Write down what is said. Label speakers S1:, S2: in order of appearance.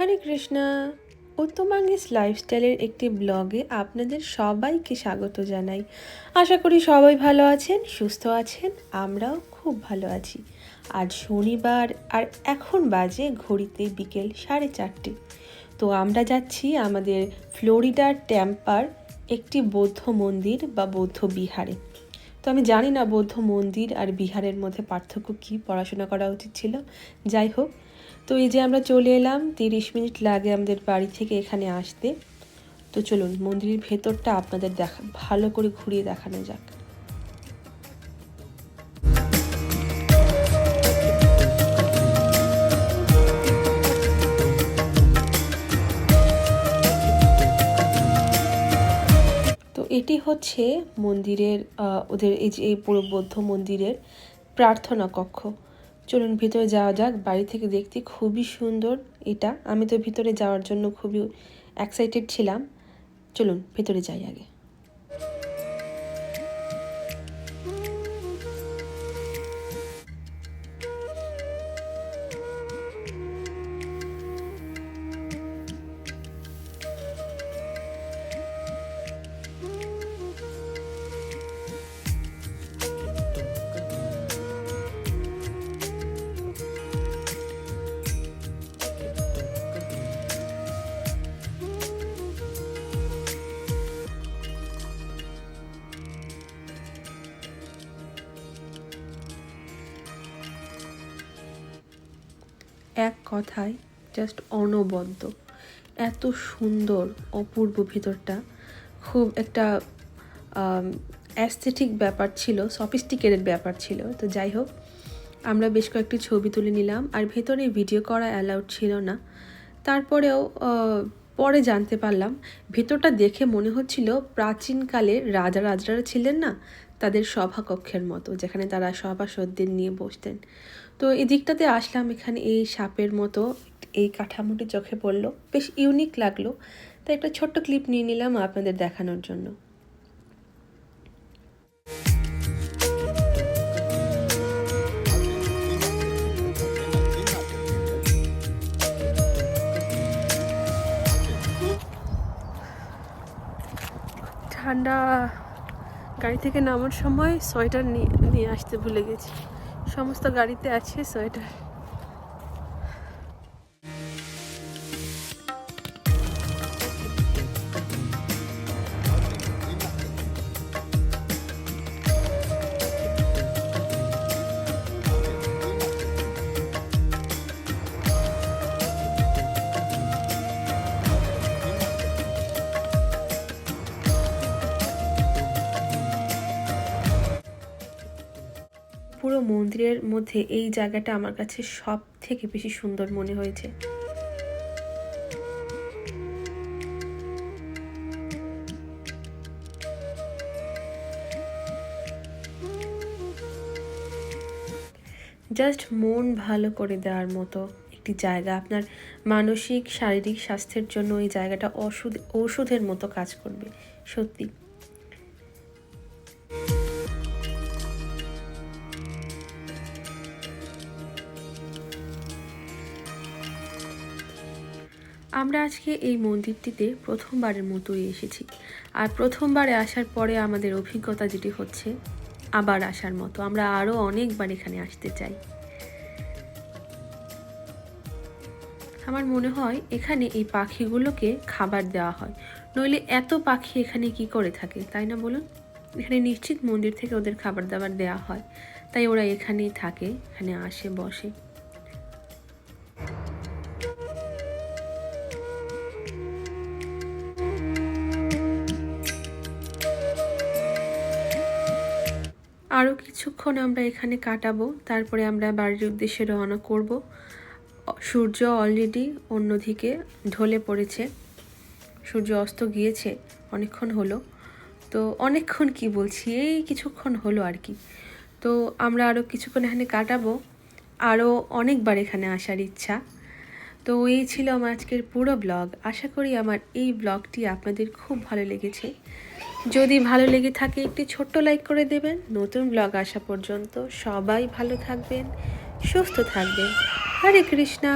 S1: হরে কৃষ্ণা। উত্তমাঙ্গিস লাইফস্টাইলের একটি ব্লগে আপনাদের সবাইকে স্বাগত জানাই। আশা করি সবাই ভালো আছেন, সুস্থ আছেন, আমরাও খুব ভালো আছি। আজ শনিবার আর এখন বাজে ঘড়িতে বিকেল সাড়ে চারটে। তো আমরা যাচ্ছি আমাদের ফ্লোরিডার ট্যাম্পার একটি বৌদ্ধ মন্দির বা বৌদ্ধ বিহারে। তো আমি জানি না বৌদ্ধ মন্দির আর বিহারের মধ্যে পার্থক্য কী, পড়াশোনা করা উচিত ছিল। যাই হোক তো এই যে আমরা চলে এলাম, তিরিশ মিনিট লাগে আমাদের বাড়ি থেকে এখানে আসতে। তো চলুন, মন্দিরের ভেতরটা আপনাদের দেখা, ভালো করে ঘুরিয়ে দেখানো যাক। এটি হচ্ছে মন্দিরের ওদের এই যে, এই পুরো বৌদ্ধ মন্দিরের প্রার্থনা কক্ষ। চলুন ভিতরে যাওয়া যাক। বাড়ি থেকে দেখতে খুবই সুন্দর এটা। আমি তো ভিতরে যাওয়ার জন্য খুবই এক্সাইটেড ছিলাম। চলুন ভিতরে যাই আগে। এক কথায় জাস্ট অনবদ্য। এত সুন্দর অপূর্ব ভিতরটা। খুব একটা অ্যাস্থেটিক ব্যাপার ছিল সফিস্টিকেটেড ব্যাপার ছিল। তো যাই হোক, আমরা বেশ কয়েকটি ছবি তুলে নিলাম। আর ভেতরে ভিডিও করা অ্যালাউড ছিল না। তারপরেও পরে জানতে পারলাম, ভেতরটা দেখে মনে হচ্ছিল প্রাচীনকালে রাজা রাজরা ছিলেন না তাদের সভাকক্ষের মতো, যেখানে তারা সভাসদদের নিয়ে বসতেন। তো এই দিকটাতে আসলাম, এখানে এই সাপের মতো এই কাঠামোটি চোখে পড়ল। বেশ ইউনিক লাগল। তাই একটা ছোট্ট ক্লিপ নিয়ে নিলাম আপনাদের দেখানোর জন্য। ঠান্ডা গাড়ি থেকে নামার সময় সোয়েটার নিয়ে নিয়ে আসতে ভুলে গেছি। সমস্ত গাড়িতে আছে সোয়েটার। পুরো মন্দিরের মধ্যে এই জায়গাটা আমার কাছে সব থেকে বেশি সুন্দর মনে হয়েছে। জাস্ট মন ভালো করে দেওয়ার মতো একটি জায়গা। আপনার মানসিক, শারীরিক স্বাস্থ্যের জন্য এই জায়গাটা ওষুধ ঔষধের মতো কাজ করবে, সত্যি। আমরা আজকে এই মন্দিরটিতে প্রথমবারের মতোই এসেছি। আর প্রথমবারে আসার পরে আমাদের অভিজ্ঞতা যেটি হচ্ছে, আবার আসার মতো। আমরা আরও অনেকবার এখানে আসতে চাই। আমার মনে হয় এখানে এই পাখিগুলোকে খাবার দেওয়া হয়। নইলে এত পাখি এখানে কি করে থাকে, তাই না বলুন? এখানে নিশ্চিত মন্দির থেকে ওদের খাবার দাবার দেওয়া হয়। তাই ওরা এখানেই থাকে, এখানে আসে, বসে। আরও কিছুক্ষণ আমরা এখানে কাটাবো, তারপরে আমরা বাড়ির উদ্দেশ্যে রওনা করব। সূর্য অলরেডি অন্যদিকে ঢলে পড়েছে। সূর্য অস্ত গিয়েছে, অনেকক্ষণ হলো। তো অনেকক্ষণ কি বলছি, এই কিছুক্ষণ হলো আর কি। তো আমরা আরও কিছুক্ষণ এখানে কাটাবো। আরও অনেকবার এখানে আসার ইচ্ছা। তো এই ছিল আমার আজকের পুরো ব্লগ। আশা করি আমার এই ব্লগটি আপনাদের খুব ভালো লেগেছে। যদি ভালো লেগে থাকে, একটি ছোট্ট লাইক করে দেবেন। নতুন ব্লগ আসা পর্যন্ত সবাই ভালো থাকবেন, সুস্থ থাকবেন। হরে কৃষ্ণা।